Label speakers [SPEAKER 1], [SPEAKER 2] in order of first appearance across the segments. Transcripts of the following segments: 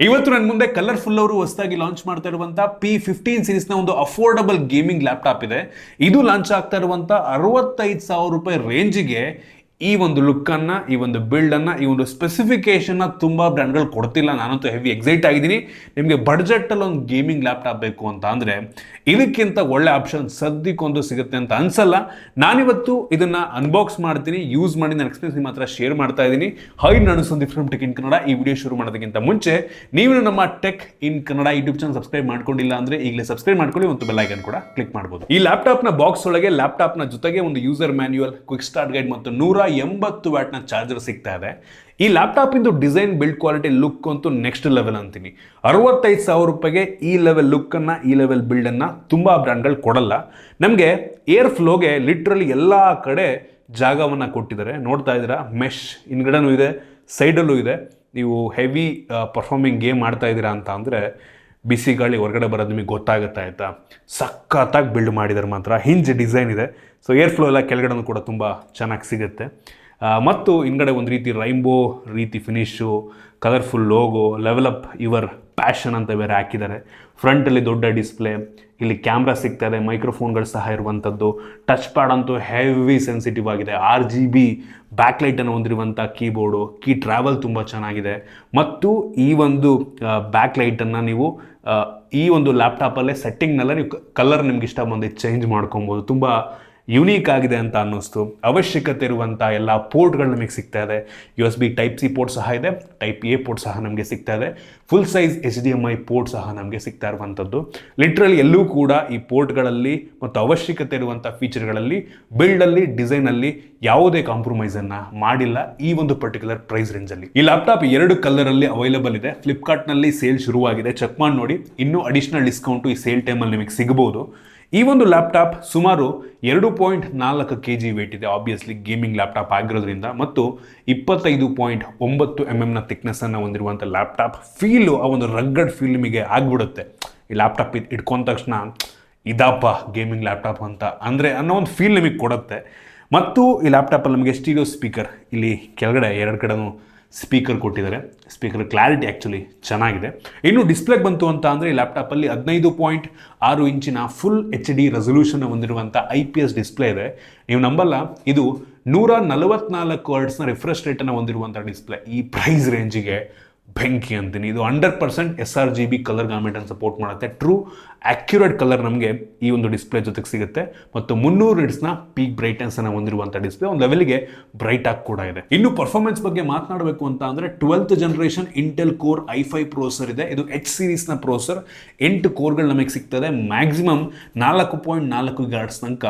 [SPEAKER 1] ಇವತ್ತು ನನ್ನ ಮುಂದೆ ಕಲರ್ಫುಲ್ ಅವರು ಹೊಸದಾಗಿ ಲಾಂಚ್ ಮಾಡ್ತಾ ಇರುವಂತ ಪಿ ಫಿಫ್ಟೀನ್ ಸೀರೀಸ್ನ ಒಂದು ಅಫೋರ್ಡಬಲ್ ಗೇಮಿಂಗ್ ಲ್ಯಾಪ್ಟಾಪ್ ಇದೆ. ಇದು ಲಾಂಚ್ ಆಗ್ತಾ ಇರುವಂತ ಅರವತ್ತೈದು ಸಾವಿರ ರೂಪಾಯಿ ರೇಂಜಿಗೆ ಈ ಒಂದು ಲುಕ್ಕನ್ನು ಈ ಒಂದು ಬಿಲ್ಡನ್ನು ಈ ಒಂದು ಸ್ಪೆಸಿಫಿಕೇಷನ್ನ ತುಂಬಾ ಬ್ರ್ಯಾಂಡ್ಗಳು ಕೊಡ್ತಿಲ್ಲ. ನಾನಂತೂ ಹೆವಿ ಎಕ್ಸೈಟ್ ಆಗಿದ್ದೀನಿ. ನಿಮಗೆ ಬಡ್ಜೆಟಲ್ಲಿ ಒಂದು ಗೇಮಿಂಗ್ ಲ್ಯಾಪ್ಟಾಪ್ ಬೇಕು ಅಂತ ಅಂದರೆ, ಇದಕ್ಕಿಂತ ಒಳ್ಳೆ ಆಪ್ಷನ್ ಸದ್ಯಕ್ಕೊಂದು ಸಿಗುತ್ತೆ ಅಂತ ಅನ್ಸಲ್ಲ. ನಾನಿವತ್ತು ಇದನ್ನ ಅನ್ಬಾಕ್ಸ್ ಮಾಡ್ತೀನಿ ಯೂಸ್ ಮಾಡಿ, ನನ್ನ ಎಕ್ಸ್ಪೀರಿಯನ್ಸ್ ನಿಮ್ಮ ಹತ್ರ ಶೇರ್ ಮಾಡ್ತಾ ಇದ್ದೀನಿ. ಹೈ ನಾನು ಫ್ರಮ್ ಟೆಕ್ ಇನ್ ಕನ್ನಡ ಈ ವಿಡಿಯೋ ಶುರು ಮಾಡೋದಕ್ಕಿಂತ ಮುಂಚೆ, ನೀವು ನಮ್ಮ tech in Kannada YouTube channel subscribe ಮಾಡ್ಕೊಂಡಿಲ್ಲ ಅಂದ್ರೆ, ಈಗಲೇ ಸಬ್ಸ್ಕ್ರೈಬ್ ಮಾಡ್ಕೊಳ್ಳಿ ಒಂದು ಬೆಲ್ ಐಕನ್ ಕೂಡ ಕ್ಲಿಕ್ ಮಾಡಬಹುದು ಈ ಲ್ಯಾಪ್ಟಾಪ್ನ ಬಾಕ್ಸ್ ಒಳಗೆ ಲ್ಯಾಪ್ಟಾಪ್ನ ಜೊತೆಗೆ ಒಂದು user manual quick start guide ಮತ್ತು ನೂರ ಎಂಬತ್ತು ವ್ಯಾಟ್ನ ಚಾರ್ಜರ್ ಸಿಗ್ತಾ ಇದೆ. ಈ ಲ್ಯಾಪ್ಟಾಪಿಂದು ಡಿಸೈನ್ ಬಿಲ್ಡ್ ಕ್ವಾಲಿಟಿ ಲುಕ್ ಅಂತೂ ನೆಕ್ಸ್ಟ್ ಲೆವೆಲ್ ಅಂತೀನಿ. ಅರವತ್ತೈದು ಸಾವಿರ ರೂಪಾಯಿಗೆ ಈ ಲೆವೆಲ್ ಲುಕ್ ಅನ್ನ, ಈ ಲೆವೆಲ್ ಬಿಲ್ಡ್ ತುಂಬ ತುಂಬಾ ಬ್ರ್ಯಾಂಡ್ಗಳು ಕೊಡಲ್ಲ. ನಮಗೆ ಏರ್ ಫ್ಲೋಗೆ ಲಿಟ್ರಲಿ ಎಲ್ಲ ಕಡೆ ಜಾಗವನ್ನು ಕೊಟ್ಟಿದ್ದಾರೆ. ನೋಡ್ತಾ ಇದ್ದೀರಾ? ಮೆಶ್ ಹಿಂದ್ಗಡೆನೂ ಇದೆ ಸೈಡಲ್ಲೂ ಇದೆ. ನೀವು ಹೆವಿ ಪರ್ಫಾರ್ಮಿಂಗ್ ಗೇಮ್ ಮಾಡ್ತಾ ಇದ್ದೀರಾ ಅಂತ ಅಂದರೆ ಬಿಸಿ ಗಾಳಿ ಹೊರಗಡೆ ಬರೋದು ನಿಮಗೆ ಗೊತ್ತಾಗುತ್ತೆ ಆಯಿತಾ? ಸಖತ್ತಾಗಿ ಬಿಲ್ಡ್ ಮಾಡಿದ್ದಾರೆ ಮಾತ್ರ. ಹಿಂಜ್ ಡಿಸೈನ್ ಇದೆ. ಸೊ ಏರ್ ಫ್ಲೋ ಎಲ್ಲ ಕೆಳಗಡೆನೂ ಕೂಡ ತುಂಬ ಚೆನ್ನಾಗಿ ಸಿಗುತ್ತೆ. ಮತ್ತು ಹಿಂಗಡೆ ಒಂದು ರೀತಿ ರೈಂಬೋ ರೀತಿ finish colourful logo level up your passion ಅಂತ ಬೇರೆ ಹಾಕಿದ್ದಾರೆ. ಫ್ರಂಟಲ್ಲಿ ದೊಡ್ಡ ಡಿಸ್ಪ್ಲೇ ಇಲ್ಲಿ ಕ್ಯಾಮ್ರಾ ಸಿಗ್ತಾ ಇದೆ ಮೈಕ್ರೋಫೋನ್ಗಳು ಸಹ ಇರುವಂಥದ್ದು ಟಚ್ ಪ್ಯಾಡ್ ಅಂತೂ ಹೆವಿ ಸೆನ್ಸಿಟಿವ್ ಆಗಿದೆ. ಆರ್ ಜಿ ಬಿ ಬ್ಯಾಕ್ಲೈಟನ್ನು ಹೊಂದಿರುವಂಥ ಕೀಬೋರ್ಡು ಕೀ ಟ್ರಾವೆಲ್ ತುಂಬ ಚೆನ್ನಾಗಿದೆ. ಮತ್ತು ಈ ಒಂದು ಬ್ಯಾಕ್ಲೈಟನ್ನು ನೀವು ಈ ಒಂದು ಲ್ಯಾಪ್ಟಾಪಲ್ಲೇ ಸೆಟ್ಟಿಂಗ್ನೆಲ್ಲ ನೀವು ಕಲರ್ ನಿಮ್ಗೆ ಇಷ್ಟ ಬಂದಿದ್ದು ಚೇಂಜ್ ಮಾಡ್ಕೊಬೋದು. ತುಂಬ ಯುನೀಕ್ ಆಗಿದೆ ಅಂತ ಅನ್ನಿಸ್ತು. ಅವಶ್ಯಕತೆ ಇರುವಂಥ ಎಲ್ಲ ಪೋರ್ಟ್ಗಳು ನಮಗೆ ಸಿಗ್ತಾ ಇದೆ. U S B type C port ಸಹ ಇದೆ ಟೈಪ್ ಎ ಪೋರ್ಟ್ ಸಹ ನಮಗೆ ಸಿಗ್ತಾ ಇದೆ. Full size H D M I port ಸಹ ನಮಗೆ ಸಿಗ್ತಾ ಇರುವಂಥದ್ದು ಲಿಟ್ರಲಿ ಎಲ್ಲೂ ಕೂಡ ಈ ಪೋರ್ಟ್ಗಳಲ್ಲಿ ಮತ್ತು ಅವಶ್ಯಕತೆ ಇರುವಂಥ ಫೀಚರ್ಗಳಲ್ಲಿ ಬಿಲ್ಡಲ್ಲಿ ಡಿಸೈನಲ್ಲಿ ಯಾವುದೇ ಕಾಂಪ್ರಮೈಸನ್ನು ಮಾಡಿಲ್ಲ ಈ ಒಂದು ಪರ್ಟಿಕ್ಯುಲರ್ ಪ್ರೈಸ್ ರೇಂಜಲ್ಲಿ ಈ ಲ್ಯಾಪ್ಟಾಪ್ ಎರಡು ಕಲರಲ್ಲಿ ಅವೈಲೇಬಲ್ ಇದೆ. ಫ್ಲಿಪ್ಕಾರ್ಟ್ನಲ್ಲಿ ಸೇಲ್ ಶುರುವಾಗಿದೆ. ಚೆಕ್ ಮಾಡಿ ನೋಡಿ. ಇನ್ನೂ ಅಡಿಷನಲ್ ಡಿಸ್ಕೌಂಟು ಈ ಸೇಲ್ ಟೈಮಲ್ಲಿ ನಿಮಗೆ ಸಿಗಬಹುದು ಈ ಒಂದು ಲ್ಯಾಪ್ಟಾಪ್ ಸುಮಾರು ಎರಡು ಪಾಯಿಂಟ್ ನಾಲ್ಕು ಕೆ ಜಿ ವೇಟ್ ಇದೆ. ಆಬ್ವಿಯಸ್ಲಿ ಗೇಮಿಂಗ್ ಲ್ಯಾಪ್ಟಾಪ್ ಆಗಿರೋದ್ರಿಂದ ಮತ್ತು ಇಪ್ಪತ್ತೈದು ಪಾಯಿಂಟ್ ಒಂಬತ್ತು ಎಂ ಎಮ್ನ ಥಿಕ್ನೆಸ್ಸನ್ನು ಹೊಂದಿರುವಂಥ ಲ್ಯಾಪ್ಟಾಪ್ ಫೀಲು ಆ ಒಂದು ರಗ್ಗಡ್ ಫೀಲ್ ನಿಮಗೆ ಆಗಿಬಿಡುತ್ತೆ. ಈ ಲ್ಯಾಪ್ಟಾಪ್ ಇಟ್ಕೊಂಡ ತಕ್ಷಣ ಇದಪ್ಪ ಗೇಮಿಂಗ್ ಲ್ಯಾಪ್ಟಾಪ್ ಅಂತ ಅಂದರೆ ಅನ್ನೋ ಒಂದು ಫೀಲ್ ನಿಮಗೆ ಕೊಡುತ್ತೆ. ಮತ್ತು ಈ ಲ್ಯಾಪ್ಟಾಪಲ್ಲಿ ನಮಗೆ ಸ್ಟೀರಿಯೋ ಸ್ಪೀಕರ್ ಇಲ್ಲಿ ಕೆಳಗಡೆ ಎರಡು ಕಡೆನೂ ಸ್ಪೀಕರ್ ಕೊಟ್ಟಿದ್ದಾರೆ. ಸ್ಪೀಕರ್ ಕ್ಲಾರಿಟಿ ಆ್ಯಕ್ಚುಲಿ ಚೆನ್ನಾಗಿದೆ. ಇನ್ನು ಡಿಸ್ಪ್ಲೇಗೆ ಬಂತು ಅಂತ ಅಂದರೆ ಈ ಲ್ಯಾಪ್ಟಾಪಲ್ಲಿ ಹದಿನೈದು ಪಾಯಿಂಟ್ ಆರು ಇಂಚಿನ ಫುಲ್ ಎಚ್ ಡಿ ರೆಸೊಲ್ಯೂಷನ್ ಹೊಂದಿರುವಂಥ ಐ ಪಿ ಎಸ್ ಡಿಸ್ಪ್ಲೇ ಇದೆ. ನೀವು ನಂಬಲ್ಲ, ಇದು ನೂರ ನಲವತ್ನಾಲ್ಕು ವರ್ಡ್ಸ್ನ ರಿಫ್ರೆಶ್ ರೇಟನ್ನು ಹೊಂದಿರುವಂಥ ಡಿಸ್ಪ್ಲೇ ಈ ಪ್ರೈಸ್ ರೇಂಜಿಗೆ ಬೆಂಕಿ ಅಂತೀನಿ. ಇದು hundred percent S R G B colour ಗಾರ್ಮೆಂಟನ್ನು support ಮಾಡುತ್ತೆ. ಟ್ರೂ ಆಕ್ಯುರೇಟ್ ಕಲರ್ ನಮಗೆ ಈ ಒಂದು ಡಿಸ್ಪ್ಲೇ ಜೊತೆಗೆ ಸಿಗುತ್ತೆ. ಮತ್ತು ಮುನ್ನೂರು ನಿಟ್ಸ್ನ ಪೀಕ್ ಬ್ರೈಟ್ನೆಸ್ ಅನ್ನು ಹೊಂದಿರುವಂಥ ಡಿಸ್ಪ್ಲೇ ಒಂದು ಲೆವೆಲ್ಗೆ ಬ್ರೈಟ್ ಆಗಿ ಕೂಡ ಇದೆ. ಇನ್ನು ಪರ್ಫಾರ್ಮೆನ್ಸ್ ಬಗ್ಗೆ ಮಾತನಾಡಬೇಕು ಅಂತ ಅಂದರೆ twelfth generation Intel core I five processor ಇದೆ. ಇದು ಎಚ್ ಸೀರೀಸ್ನ ಪ್ರೋಸರ್ ಎಂಟು ಕೋರ್ಗಳು ನಮಗೆ ಸಿಗ್ತದೆ. ಮ್ಯಾಕ್ಸಿಮಮ್ ನಾಲ್ಕು ಪಾಯಿಂಟ್ ನಾಲ್ಕು ಗಾರ್ಡ್ಸ್ ತನಕ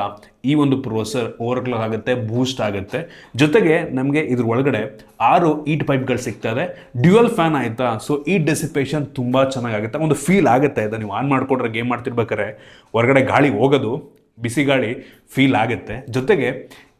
[SPEAKER 1] ಈ ಒಂದು ಪ್ರೊಸೆಸರ್ ಓವರ್ಕ್ಲಾಕ್ ಆಗುತ್ತೆ ಬೂಸ್ಟ್ ಆಗುತ್ತೆ. ಜೊತೆಗೆ ನಮಗೆ ಇದ್ರ ಒಳಗಡೆ ಆರು ಈಟ್ ಪೈಪ್ಗಳು ಸಿಗ್ತದೆ ಡ್ಯುಯಲ್ ಫ್ಯಾನ್ ಆಯಿತಾ? ಸೊ ಈ ಡೆಸಿಪೇಷನ್ ತುಂಬ ಚೆನ್ನಾಗಾಗುತ್ತೆ. ಒಂದು ಫೀಲ್ ಆಗುತ್ತೆ ಆಯಿತಾ ನೀವು ಆನ್ ಮಾಡಿಕೊಂಡ್ರೆ ಗೇಮ್ ಮಾಡ್ತಿರ್ಬೇಕಾದ್ರೆ. ಹೊರಗಡೆ ಗಾಳಿ ಹೋಗೋದು, ಬಿಸಿ ಗಾಳಿ ಫೀಲ್ ಆಗುತ್ತೆ. ಜೊತೆಗೆ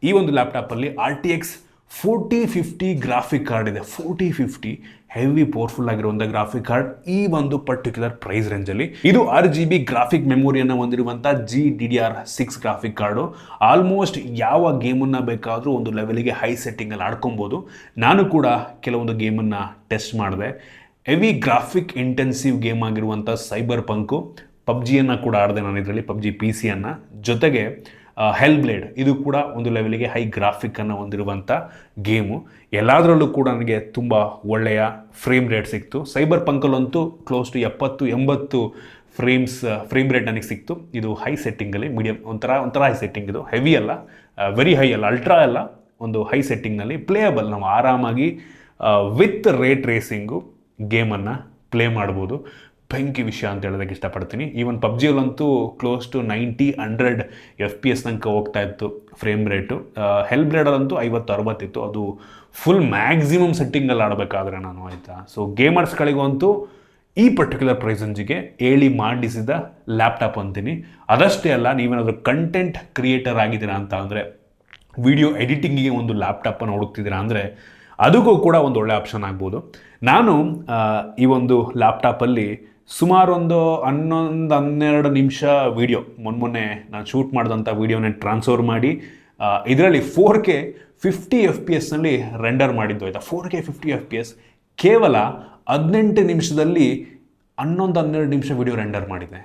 [SPEAKER 1] ಈ ಒಂದು ಲ್ಯಾಪ್ಟಾಪಲ್ಲಿ R T X forty fifty graphic card ಇದೆ. ಫೋರ್ಟಿ ಫಿಫ್ಟಿ ಹೆವಿ ಪವರ್ಫುಲ್ ಆಗಿರುವಂಥ ಗ್ರಾಫಿಕ್ ಕಾರ್ಡ್ ಈ ಒಂದು ಪರ್ಟಿಕ್ಯುಲರ್ ಪ್ರೈಸ್ ರೇಂಜಲ್ಲಿ. ಇದು ಆರ್ ಜಿ ಬಿ ಗ್ರಾಫಿಕ್ ಮೆಮೊರಿಯನ್ನು ಹೊಂದಿರುವಂಥ G D D R six graphic card. Almost ಯಾವ ಗೇಮನ್ನು ಬೇಕಾದರೂ ಒಂದು ಲೆವೆಲಿಗೆ ಹೈ ಸೆಟ್ಟಿಂಗಲ್ಲಿ ಆಡ್ಕೊಬೋದು. ನಾನು ಕೂಡ ಕೆಲವೊಂದು ಗೇಮನ್ನು ಟೆಸ್ಟ್ ಮಾಡಿದೆ. ಹೆವಿ ಗ್ರಾಫಿಕ್ ಇಂಟೆನ್ಸಿವ್ ಗೇಮ್ ಆಗಿರುವಂಥ ಸೈಬರ್ ಪಂಕು ಪಬ್ಜಿಯನ್ನು ಕೂಡ ಆಡಿದೆ ನಾನು ಇದರಲ್ಲಿ, ಪಬ್ಜಿ ಪಿ ಸಿಯನ್ನು ಜೊತೆಗೆ ಹೆಲ್ ಬ್ಲೇಡ್ ಇದು ಕೂಡ ಒಂದು ಲೆವೆಲಿಗೆ ಹೈ ಗ್ರಾಫಿಕ್ಕನ್ನು ಹೊಂದಿರುವಂಥ ಗೇಮು ಎಲ್ಲದರಲ್ಲೂ ಕೂಡ ನನಗೆ ತುಂಬ ಒಳ್ಳೆಯ ಫ್ರೇಮ್ ರೇಟ್ ಸಿಕ್ತು. ಸೈಬರ್ ಪಂಕಲ್ಲಂತೂ ಕ್ಲೋಸ್ ಟು ಎಪ್ಪತ್ತು, ಎಂಬತ್ತು ಫ್ರೇಮ್ಸ್ ಫ್ರೇಮ್ ರೇಟ್ ನನಗೆ ಸಿಕ್ತು. ಇದು ಹೈ ಸೆಟ್ಟಿಂಗಲ್ಲಿ ಮೀಡಿಯಮ್ ಒಂಥರ ಒಂಥರ ಹೈ ಸೆಟ್ಟಿಂಗ್ ಇದು. ಹೆವಿ ಅಲ್ಲ ವೆರಿ ಹೈ ಅಲ್ಲ ಅಲ್ಟ್ರಾ ಅಲ್ಲ, ಒಂದು ಹೈ ಸೆಟ್ಟಿಂಗ್ನಲ್ಲಿ ಪ್ಲೇಯಬಲ್ ನಾವು ಆರಾಮಾಗಿ ವಿತ್ ರೇಟ್ ರೇಸಿಂಗು ಗೇಮನ್ನು ಪ್ಲೇ ಮಾಡ್ಬೋದು. ಬೆಂಕಿ ವಿಷಯ ಅಂತ ಹೇಳೋದಕ್ಕೆ ಇಷ್ಟಪಡ್ತೀನಿ. Even ಪಬ್ಜಿಯಲ್ಲಂತೂ close to ninety hundred F P S ತನಕ ಹೋಗ್ತಾ ಇತ್ತು ಫ್ರೇಮ್ ರೇಟು ಹೆಲ್ ಬ್ರೇಡಲ್ಲಂತೂ ಐವತ್ತು ಅರವತ್ತಿತ್ತು ಅದು ಫುಲ್ ಮ್ಯಾಕ್ಸಿಮಮ್ ಸೆಟ್ಟಿಂಗಲ್ಲಿ ಆಡಬೇಕಾದ್ರೆ ನಾನು, ಆಯಿತಾ? ಸೊ ಗೇಮರ್ಸ್ಗಳಿಗಂತೂ ಈ ಪರ್ಟಿಕ್ಯುಲರ್ ಪ್ರೈಸಂಜಿಗೆ ಹೇಳಿ ಮಾಡಿಸಿದ ಲ್ಯಾಪ್ಟಾಪ್ ಅಂತೀನಿ. ಅದಷ್ಟೇ ಅಲ್ಲ, ನೀವೇನಾದರೂ ಕಂಟೆಂಟ್ ಕ್ರಿಯೇಟರ್ ಆಗಿದ್ದೀರಾ ಅಂತ ಅಂದರೆ ವಿಡಿಯೋ ಎಡಿಟಿಂಗಿಗೆ ಒಂದು ಲ್ಯಾಪ್ಟಾಪನ್ನು ಹುಡುಕ್ತಿದ್ದೀರಾ ಅಂದರೆ, ಅದಕ್ಕೂ ಕೂಡ ಒಂದು ಒಳ್ಳೆ ಆಪ್ಷನ್ ಆಗ್ಬೋದು. ನಾನು ಈ ಒಂದು ಲ್ಯಾಪ್ಟಾಪಲ್ಲಿ ಸುಮಾರು ಒಂದು ಹನ್ನೊಂದು ಹನ್ನೆರಡು ನಿಮಿಷ ವಿಡಿಯೋ ಮೊನ್ನೆ ಮೊನ್ನೆ ನಾನು ಶೂಟ್ ಮಾಡಿದಂಥ ವೀಡಿಯೋನೇ ಟ್ರಾನ್ಸ್ಫರ್ ಮಾಡಿ ಇದರಲ್ಲಿ four K fifty F P ಎಸ್ನಲ್ಲಿ render ಮಾಡಿದ್ದು ಆಯಿತಾ. Four K fifty F P S ಕೇವಲ ಹದಿನೆಂಟು ನಿಮಿಷದಲ್ಲಿ ಹನ್ನೊಂದು ಹನ್ನೆರಡು ನಿಮಿಷ ವಿಡಿಯೋ ರೆಂಡರ್ ಮಾಡಿದೆ.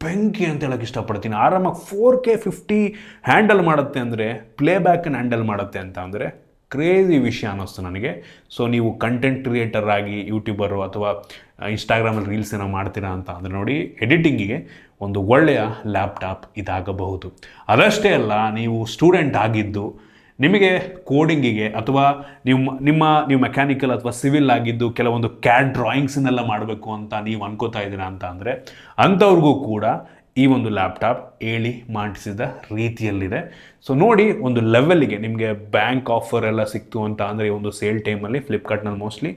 [SPEAKER 1] ಬೆಂಕಿ ಅಂತ ಹೇಳಕ್ಕೆ ಇಷ್ಟಪಡ್ತೀನಿ. ಆರಾಮಾಗಿ ಫೋರ್ ಕೆ ಫಿಫ್ಟಿ ಹ್ಯಾಂಡಲ್ ಮಾಡುತ್ತೆ ಅಂದರೆ ಪ್ಲೇಬ್ಯಾಕನ್ನು ಹ್ಯಾಂಡಲ್ ಮಾಡುತ್ತೆ ಅಂತ ಅಂದರೆ ಕ್ರೇಜಿ ವಿಷಯ ಅನ್ನಿಸ್ತು ನನಗೆ. ಸೊ ನೀವು ಕಂಟೆಂಟ್ ಕ್ರಿಯೇಟರ್ ಆಗಿ ಯೂಟ್ಯೂಬರು ಅಥವಾ ಇನ್ಸ್ಟಾಗ್ರಾಮಲ್ಲಿ ರೀಲ್ಸ್ ಏನೋ ಮಾಡ್ತೀರಾ ಅಂತ ಅಂದರೆ ನೋಡಿ ಎಡಿಟಿಂಗಿಗೆ ಒಂದು ಒಳ್ಳೆಯ ಲ್ಯಾಪ್ಟಾಪ್ ಇದಾಗಬಹುದು. ಅದಷ್ಟೇ ಅಲ್ಲ, ನೀವು ಸ್ಟೂಡೆಂಟ್ ಆಗಿದ್ದು, ನಿಮಗೆ ಕೋಡಿಂಗಿಗೆ ಅಥವಾ ನಿಮ್ಮ ನಿಮ್ಮ, ನೀವು ಮೆಕ್ಯಾನಿಕಲ್ ಅಥವಾ ಸಿವಿಲ್ ಆಗಿದ್ದು ಕೆಲವೊಂದು ಕ್ಯಾಡ್ ಡ್ರಾಯಿಂಗ್ಸನ್ನೆಲ್ಲ ಮಾಡಬೇಕು ಅಂತ ನೀವು ಅನ್ಕೋತಾ ಇದ್ದೀರಾ ಅಂತ ಅಂದರೆ, ಅಂಥವ್ರಿಗೂ ಕೂಡ ಈ ಒಂದು ಲ್ಯಾಪ್ಟಾಪ್ ಹೇಳಿ ಮಾಡಿಸಿದ ರೀತಿಯಲ್ಲಿದೆ. ಸೊ ನೋಡಿ, ಒಂದು ಲೆವೆಲ್ಗೆ ನಿಮಗೆ ಬ್ಯಾಂಕ್ ಆಫರ್ ಎಲ್ಲ ಸಿಕ್ತು ಅಂತ ಅಂದರೆ ಈ ಒಂದು ಸೇಲ್ ಟೈಮಲ್ಲಿ ಫ್ಲಿಪ್ಕಾರ್ಟ್ನಲ್ಲಿ ಮೋಸ್ಟ್ಲಿ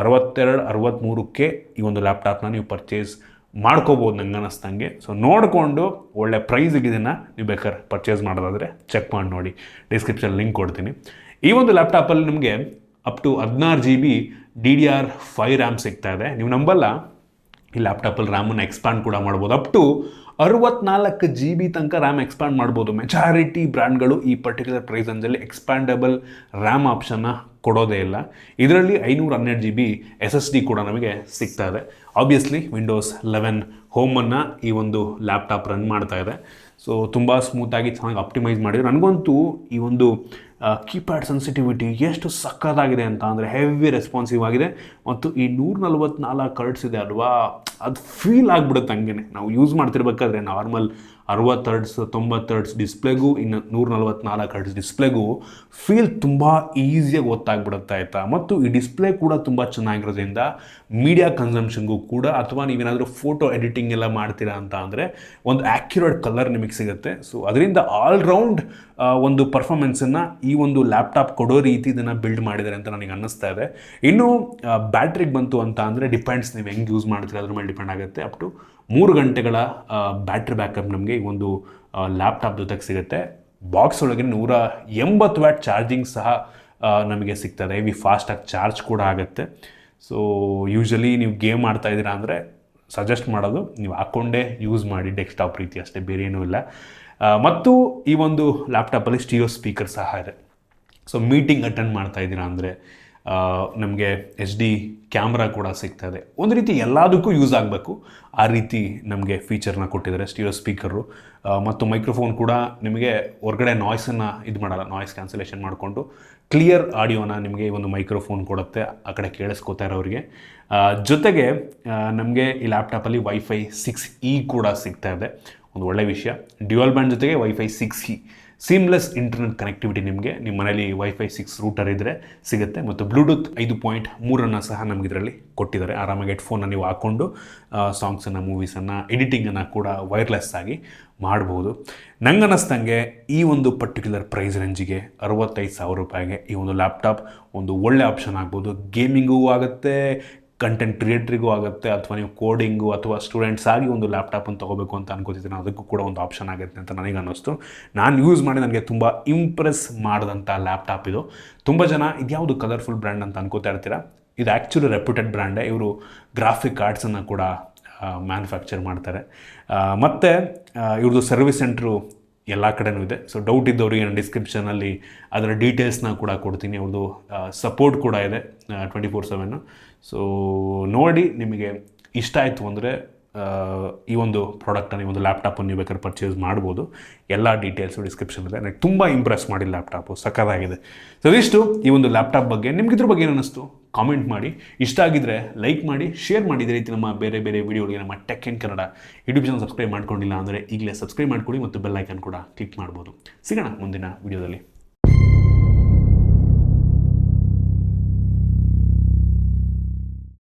[SPEAKER 1] ಅರವತ್ತೆರಡು ಅರವತ್ತ್ಮೂರಕ್ಕೆ ಈ ಒಂದು ಲ್ಯಾಪ್ಟಾಪ್ನ ನೀವು ಪರ್ಚೇಸ್ ಮಾಡ್ಕೋಬೋದು ನಂಗೆ ಅನ್ನಿಸ್ದಂಗೆ ಸೊ ನೋಡಿಕೊಂಡು ಒಳ್ಳೆ ಪ್ರೈಸಿಗೆ ಇದನ್ನು ನೀವು ಬೇಕಾದ್ರೆ ಪರ್ಚೇಸ್ ಮಾಡೋದಾದರೆ ಚೆಕ್ ಮಾಡಿ ನೋಡಿ. ಡಿಸ್ಕ್ರಿಪ್ಷನ್ ಲಿಂಕ್ ಕೊಡ್ತೀನಿ. ಈ ಒಂದು ಲ್ಯಾಪ್ಟಾಪಲ್ಲಿ ನಿಮಗೆ ಅಪ್ ಟು ಹದಿನಾರು G B D D R five RAM ಸಿಗ್ತಾ ಇದೆ. ನೀವು ನಂಬಲ್ಲ, ಈ ಲ್ಯಾಪ್ಟಾಪಲ್ಲಿ ರ್ಯಾಮನ್ನು ಎಕ್ಸ್ಪಾಂಡ್ ಕೂಡ ಮಾಡ್ಬೋದು. ಅಪ್ ಟು ಅರವತ್ನಾಲ್ಕು ಜಿ ಬಿ ತನಕ ರ್ಯಾಮ್ ಎಕ್ಸ್ಪ್ಯಾಂಡ್ ಮಾಡ್ಬೋದು. ಮೆಜಾರಿಟಿ ಬ್ರ್ಯಾಂಡ್ಗಳು ಈ ಪರ್ಟಿಕ್ಯುಲರ್ ಪ್ರೈಸ್ ರೇಂಜಲ್ಲಿ ಎಕ್ಸ್ಪ್ಯಾಂಡಬಲ್ ರ್ಯಾಮ್ ಆಪ್ಷನ್ನ ಕೊಡೋದೇ ಇಲ್ಲ. ಇದರಲ್ಲಿ ಐನೂರ ಹನ್ನೆರಡು G B S S D ಕೂಡ ನಮಗೆ ಸಿಗ್ತಾ ಇದೆ. ಆಬ್ವಿಯಸ್ಲಿ ವಿಂಡೋಸ್ ಲೆವೆನ್ ಹೋಮನ್ನು ಈ ಒಂದು ಲ್ಯಾಪ್ಟಾಪ್ ರನ್ ಮಾಡ್ತಾ ಇದೆ. ಸೊ ತುಂಬ ಸ್ಮೂತಾಗಿ ಚೆನ್ನಾಗಿ ಆಪ್ಟಿಮೈಸ್ ಮಾಡಿದ್ರು. ನನಗಂತೂ ಈ ಒಂದು ಕೀಪ್ಯಾಡ್ ಸೆನ್ಸಿಟಿವಿಟಿ ಎಷ್ಟು ಸಕ್ಕತ್ತಾಗಿದೆ ಅಂತ ಅಂದರೆ ಹೆವಿ ರೆಸ್ಪಾನ್ಸಿವ್ ಆಗಿದೆ. ಮತ್ತು ಈ ನೂರ ನಲ್ವತ್ನಾಲ್ಕು ಕರ್ಡ್ಸ್ ಇದೆ ಅಲ್ವಾ? ಅದು ಫೀಲ್ ಆಗಿಬಿಡುತ್ತೆ ಹಂಗೆ ನಾವು ಯೂಸ್ ಮಾಡ್ತಿರ್ಬೇಕಾದ್ರೆ ನಾರ್ಮಲ್ ಅರವತ್ತು ಹರ್ಡ್ಸ್ ತೊಂಬತ್ತು ಹರ್ಡ್ಸ್ ಡಿಸ್ಪ್ಲೇಗೂ ಇನ್ನು ನೂರ ನಲ್ವತ್ನಾಲ್ಕು ಹರ್ಡ್ಸ್ ಡಿಸ್ಪ್ಲೇಗೂ ಫೀಲ್ ತುಂಬ ಈಸಿಯಾಗಿ ಗೊತ್ತಾಗ್ಬಿಡುತ್ತೆ ಆಯಿತಾ? ಮತ್ತು ಈ ಡಿಸ್ಪ್ಲೇ ಕೂಡ ತುಂಬ ಚೆನ್ನಾಗಿರೋದ್ರಿಂದ ಮೀಡಿಯಾ ಕನ್ಸಂಪ್ಷನ್ಗೂ ಕೂಡ, ಅಥವಾ ನೀವೇನಾದರೂ ಫೋಟೋ ಎಡಿಟಿಂಗ್ ಎಲ್ಲ ಮಾಡ್ತೀರಾ ಅಂತ ಅಂದರೆ ಒಂದು ಆ್ಯಕ್ಯುರೇಟ್ ಕಲರ್ ನಿಮಗೆ ಸಿಗುತ್ತೆ. ಸೊ ಅದರಿಂದ ಆಲ್ರೌಂಡ್ ಒಂದು ಪರ್ಫಾರ್ಮೆನ್ಸನ್ನು ಈ ಒಂದು ಲ್ಯಾಪ್ಟಾಪ್ ಕೊಡೋ ರೀತಿ ಇದನ್ನು ಬಿಲ್ಡ್ ಮಾಡಿದ್ದಾರೆ ಅಂತ ನನಗೆ ಅನ್ನಿಸ್ತಾ ಇದೆ. ಇನ್ನು ಬ್ಯಾಟ್ರಿಗೆ ಬಂತು ಅಂತ ಅಂದರೆ ಡಿಪೆಂಡ್ಸ್ ನೀವು ಹೆಂಗೆ ಯೂಸ್ ಮಾಡ್ತೀರಾ, ಅದ್ರ ಮೇಲೆ ಡಿಪೆಂಡ್ ಆಗುತ್ತೆ. ಅಪ್ ಟು ಮೂರು ಗಂಟೆಗಳ ಬ್ಯಾಟ್ರಿ ಬ್ಯಾಕಪ್ ನಮಗೆ ಒಂದು ಲ್ಯಾಪ್ಟಾಪ್ ಜೊತೆಗೆ ಸಿಗುತ್ತೆ. ಬಾಕ್ಸ್ ಒಳಗೆ ನೂರ ಎಂಬತ್ತು ವ್ಯಾಟ್ ಚಾರ್ಜಿಂಗ್ ಸಹ ನಮಗೆ ಸಿಗ್ತದೆ. ಹೆವಿ ಫಾಸ್ಟಾಗಿ ಚಾರ್ಜ್ ಕೂಡ ಆಗುತ್ತೆ. ಸೊ ಯೂಶಲಿ ನೀವು ಗೇಮ್ ಆಡ್ತಾ ಇದ್ದೀರಾ ಅಂದರೆ ಸಜೆಸ್ಟ್ ಮಾಡೋದು, ನೀವು ಹಾಕ್ಕೊಂಡೇ ಯೂಸ್ ಮಾಡಿ ಡೆಸ್ಕ್ಟಾಪ್ ರೀತಿ ಅಷ್ಟೇ, ಬೇರೆ ಏನೂ ಇಲ್ಲ. ಮತ್ತು ಈ ಒಂದು ಲ್ಯಾಪ್ಟಾಪಲ್ಲಿ ಸ್ಟಿಯೋ ಸ್ಪೀಕರ್ ಸಹ ಇದೆ. ಸೊ ಮೀಟಿಂಗ್ ಅಟೆಂಡ್ ಮಾಡ್ತಾ ಇದ್ದೀರಾ ಅಂದರೆ ನಮಗೆ ಎಚ್ ಡಿ ಕ್ಯಾಮ್ರಾ ಕೂಡ ಸಿಗ್ತಾ ಇದೆ ಒಂದು ರೀತಿ ಎಲ್ಲದಕ್ಕೂ ಯೂಸ್ ಆಗಬೇಕು. ಆ ರೀತಿ ನಮಗೆ ಫೀಚರ್ನ ಕೊಟ್ಟಿದ್ದಾರೆ ಸ್ಟೀರೋ ಸ್ಪೀಕರು. ಮತ್ತು ಮೈಕ್ರೋಫೋನ್ ಕೂಡ ನಿಮಗೆ ಹೊರಗಡೆ ನಾಯ್ಸನ್ನು ಇದು ಮಾಡಲ್ಲ ನಾಯ್ಸ್ ಕ್ಯಾನ್ಸಲೇಷನ್ ಮಾಡಿಕೊಂಡು ಕ್ಲಿಯರ್ ಆಡಿಯೋನ ನಿಮಗೆ ಒಂದು ಮೈಕ್ರೋಫೋನ್ ಕೊಡುತ್ತೆ, ಆ ಕಡೆ ಕೇಳಿಸ್ಕೋತಾ ಇರೋರಿಗೆ. ಜೊತೆಗೆ ನಮಗೆ ಈ ಲ್ಯಾಪ್ಟಾಪಲ್ಲಿ ವೈಫೈ ಸಿಕ್ಸ್ ಇ ಕೂಡ ಸಿಗ್ತಾ ಇದೆ. ಒಂದು ಒಳ್ಳೆ ವಿಷಯ. ಡ್ಯುಯಲ್ ಬ್ಯಾಂಡ್ ಜೊತೆಗೆ wifi six E seamless internet connectivity ನಿಮಗೆ. ನಿಮ್ಮ ಮನೇಲಿ ವೈಫೈ ಸಿಕ್ಸ್ ರೂಟರ್ ಇದ್ದರೆ ಸಿಗುತ್ತೆ ಮತ್ತು ಬ್ಲೂಟೂತ್ ಐದು ಪಾಯಿಂಟ್ ಮೂರನ್ನು ಸಹ ನಮಗೆ ಇದರಲ್ಲಿ ಕೊಟ್ಟಿದ್ದಾರೆ. ಆರಾಮಾಗಿ ಹೆಡ್ಫೋನ್ನ ನೀವು ಹಾಕ್ಕೊಂಡು ಸಾಂಗ್ಸನ್ನು ಮೂವೀಸನ್ನು ಎಡಿಟಿಂಗನ್ನು ಕೂಡ ವೈರ್ಲೆಸ್ ಆಗಿ ಮಾಡ್ಬೋದು. ನಂಗೆ ಅನ್ನಿಸ್ದಂಗೆ ಈ ಒಂದು ಪರ್ಟಿಕ್ಯುಲರ್ ಪ್ರೈಸ್ ರೇಂಜಿಗೆ ಅರವತ್ತೈದು ಸಾವಿರ ರೂಪಾಯಿಗೆ ಈ ಒಂದು ಲ್ಯಾಪ್ಟಾಪ್ ಒಂದು ಒಳ್ಳೆ ಆಪ್ಷನ್ ಆಗ್ಬೋದು. ಗೇಮಿಂಗೂ ಆಗುತ್ತೆ ಕಂಟೆಂಟ್ ಕ್ರಿಯೇಟ್ರಿಗೂ ಆಗುತ್ತೆ ಅಥವಾ ನೀವು ಕೋಡಿಂಗು ಅಥವಾ ಸ್ಟೂಡೆಂಟ್ಸ್ ಆಗಿ ಒಂದು ಲ್ಯಾಪ್ಟಾಪನ್ನು ತೊಗೋಬೇಕು ಅಂತ ಅನ್ಕೋತಿದ್ದೀನಿ. ಅದಕ್ಕೂ ಕೂಡ ಒಂದು ಆಪ್ಷನ್ ಆಗುತ್ತೆ ಅಂತ ನನಗೆ ಅನ್ನಿಸ್ತು. ನಾನು ಯೂಸ್ ಮಾಡಿ ನನಗೆ ತುಂಬ ಇಂಪ್ರೆಸ್ ಮಾಡಿದಂಥ ಲ್ಯಾಪ್ಟಾಪ್ ಇದು. ತುಂಬ ಜನ ಇದ್ಯಾವುದು ಕಲರ್ಫುಲ್ ಬ್ರ್ಯಾಂಡ್ ಅಂತ ಅನ್ಕೋತಾ ಇರ್ತೀರಾ? ಇದು ಆ್ಯಕ್ಚುಲಿ ರೆಪ್ಯೂಟೆಡ್ ಬ್ರ್ಯಾಂಡೇ ಇವರು ಗ್ರಾಫಿಕ್ ಕಾರ್ಡ್ಸನ್ನು ಕೂಡ ಮ್ಯಾನುಫ್ಯಾಕ್ಚರ್ ಮಾಡ್ತಾರೆ. ಮತ್ತು ಇವ್ರದ್ದು ಸರ್ವಿಸ್ ಸೆಂಟ್ರು ಎಲ್ಲ ಕಡೆನೂ ಇದೆ. ಸೊ ಡೌಟ್ ಇದ್ದವರಿಗೆ ನಾನು ಡಿಸ್ಕ್ರಿಪ್ಷನಲ್ಲಿ ಅದರ ಡೀಟೇಲ್ಸ್ನ ಕೂಡ ಕೊಡ್ತೀನಿ. ಅವ್ರದ್ದು ಸಪೋರ್ಟ್ ಕೂಡ ಇದೆ ಟ್ವೆಂಟಿ ಫೋರ್ ಸೆವೆನ್ನು ಸೊ ನೋಡಿ ನಿಮಗೆ ಇಷ್ಟ ಆಯಿತು ಅಂದರೆ ಈ ಒಂದು ಪ್ರಾಡಕ್ಟನ್ನು ಈ ಒಂದು ಲ್ಯಾಪ್ಟಾಪನ್ನು ನೀವು ಬೇಕಾದ್ರೆ ಪರ್ಚೇಸ್ ಮಾಡ್ಬೋದು. ಎಲ್ಲ ಡೀಟೇಲ್ಸು ಡಿಸ್ಕ್ರಿಪ್ಷನ್ ಇದೆ ನನಗೆ ತುಂಬ ಇಂಪ್ರೆಸ್ ಮಾಡಿ ಲ್ಯಾಪ್ಟಾಪು ಸಕ್ಕತ್ತಾಗಿದೆ ಸೊ ಇದಿಷ್ಟು ಈ ಒಂದು ಲ್ಯಾಪ್ಟಾಪ್ ಬಗ್ಗೆ. ನಿಮ್ಗೆ ಇದ್ರ ಬಗ್ಗೆ ಏನು ಅನ್ನಿಸ್ತು? ಕಾಮೆಂಟ್ ಮಾಡಿ. ಇಷ್ಟ ಆಗಿದ್ರೆ ಲೈಕ್ ಮಾಡಿ ಶೇರ್ ಮಾಡಿ. ಇದೇ ರೀತಿ ನಮ್ಮ ಬೇರೆ ಬೇರೆ ವೀಡಿಯೋಗಳಿಗೆ ನಮ್ಮ tech in Kannada YouTube channel subscribe ಮಾಡ್ಕೊಂಡಿಲ್ಲ ಅಂದರೆ ಈಗಲೇ ಸಬ್ಸ್ಕ್ರೈಬ್ ಮಾಡ್ಕೊಳ್ಳಿ ಮತ್ತು ಬೆಲ್ ಐಕನ್ ಕೂಡ ಕ್ಲಿಕ್ ಮಾಡ್ಬೋದು. ಸಿಗೋಣ ಮುಂದಿನ ವೀಡಿಯೋದಲ್ಲಿ